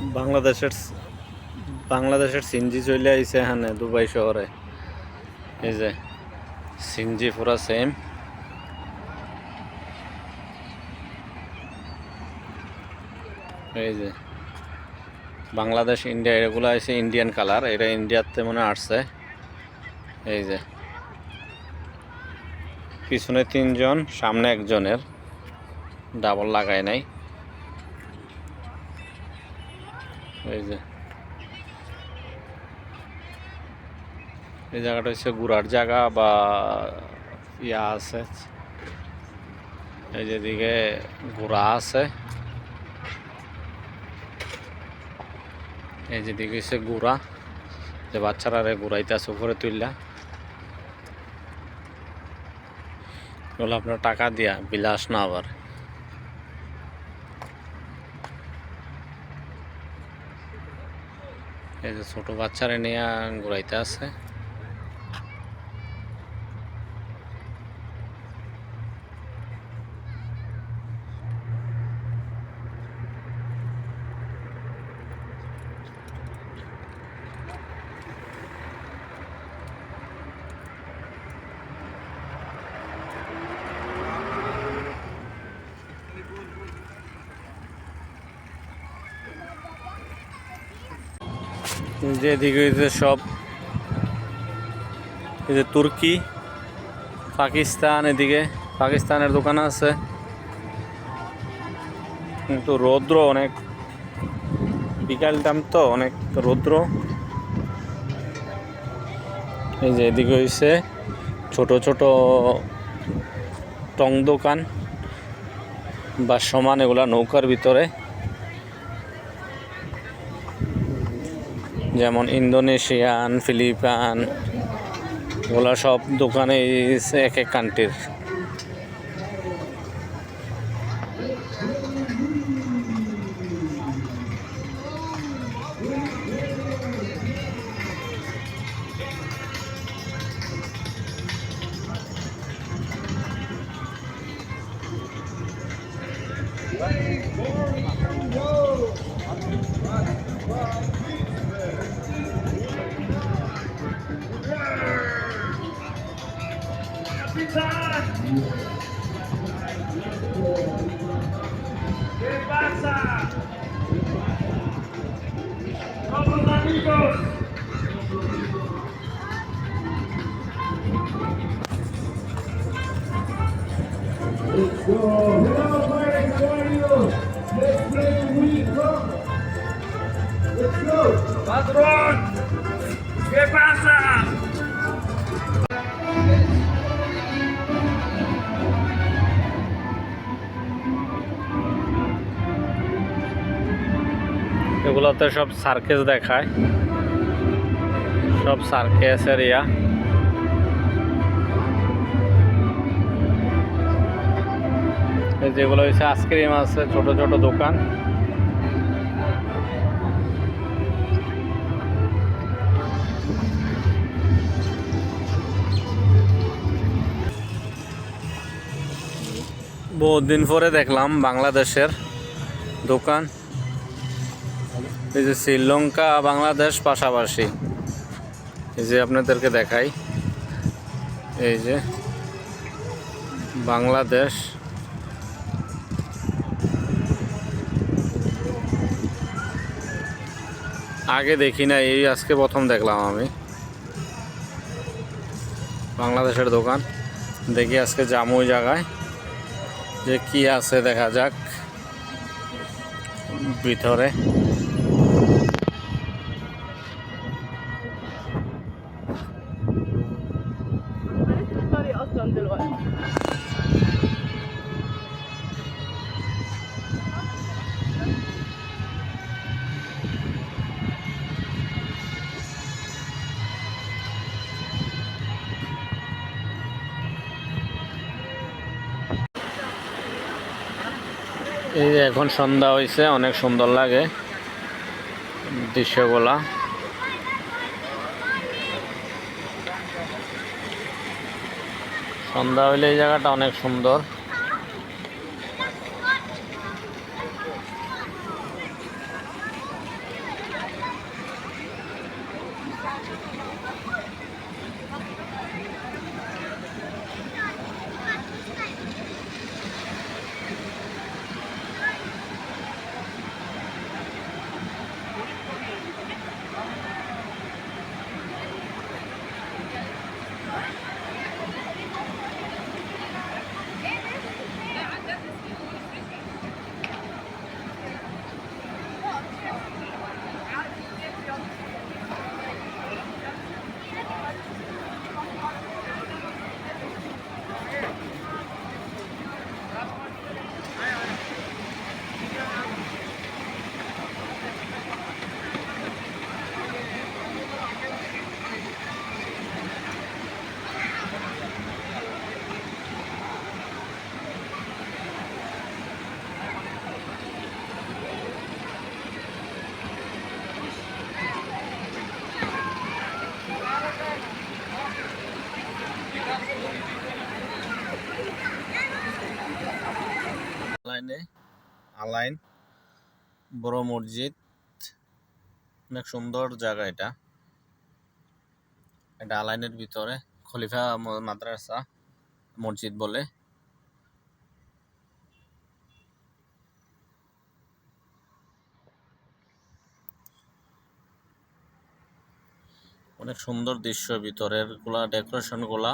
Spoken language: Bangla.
বাংলাদেশের বাংলাদেশের সিনজি চলে আইছে এখানে, দুবাই শহরে। এই যে, সিনজি পুরা সেম এই যে, বাংলাদেশ, ইন্ডিয়া, এগুলো আছে ইন্ডিয়ান কালার এটা ইন্ডিয়াতে মনে আসছে। এই যে, পিছনে তিনজন, সামনে একজনের। ডাবল লাগায় নাই। এই যে। এই জায়গাটা হচ্ছে ঘোরার জায়গা বা ইয়া আছে। এই যেদিকে ঘোরা আছে। এই যেদিকে হচ্ছে ঘোরা যে বাচ্চারা রে ঘুরাইতে আছে উপরে তুললা আপনার টাকা দিয়া বিলাস না আবার। এই যে ছোট বাচ্চারা নিয়ে ঘুরাইতে আছে। যে হইছে সব, এই যে তুর্কি, পাকিস্তান এদিকে, পাকিস্তানের দোকান আছে। কিন্তু রৌদ্র অনেক, বিকাল টাইম তো অনেক রৌদ্র। এই যে এদিকে হইছে ছোট ছোট টং দোকান, বা সমান এগুলা নৌকার ভিতরে। যেমন ইন্দোনেশিয়ান ফিলিপান ওগুলো সব দোকানে এক এক কান্ট্রির casa. Vamos amigos. Jugamos para el usuario. Let's play Let's go. Patrón, ¿qué pasa? এগুলোতে সব সার্কেস দেখায়। সব সার্কেস এরিয়া। যেগুলো হচ্ছে আইসক্রিম আছে, ছোট ছোট দোকান। বহুত দিন পরে দেখলাম বাংলাদেশের দোকান। এই যে শ্রীলঙ্কা বাংলাদেশ পাশাপাশি। এই যে আপনাদেরকে দেখাই। এই যে বাংলাদেশ। আগে দেখি না এই আজকে প্রথম দেখলাম আমি। বাংলাদেশের দোকান। দেখি আজকে ওই জায়গায়। যে কি আছে দেখা যাক। ভিতরে। এই যে এখন সন্ধ্যা হয়েছে অনেক সুন্দর লাগে দৃশ্যগুলা। সন্ধ্যা হইলে এই জায়গাটা অনেক সুন্দর। আলাইন। বড় মসজিদ। অনেক সুন্দর জায়গা এটা। এটা আলাইনের ভিতরে খলিফা মাদ্রাসা মসজিদ বলে। অনেক সুন্দর দৃশ্য ভিতরেরগুলা ডেকোরেশনগুলা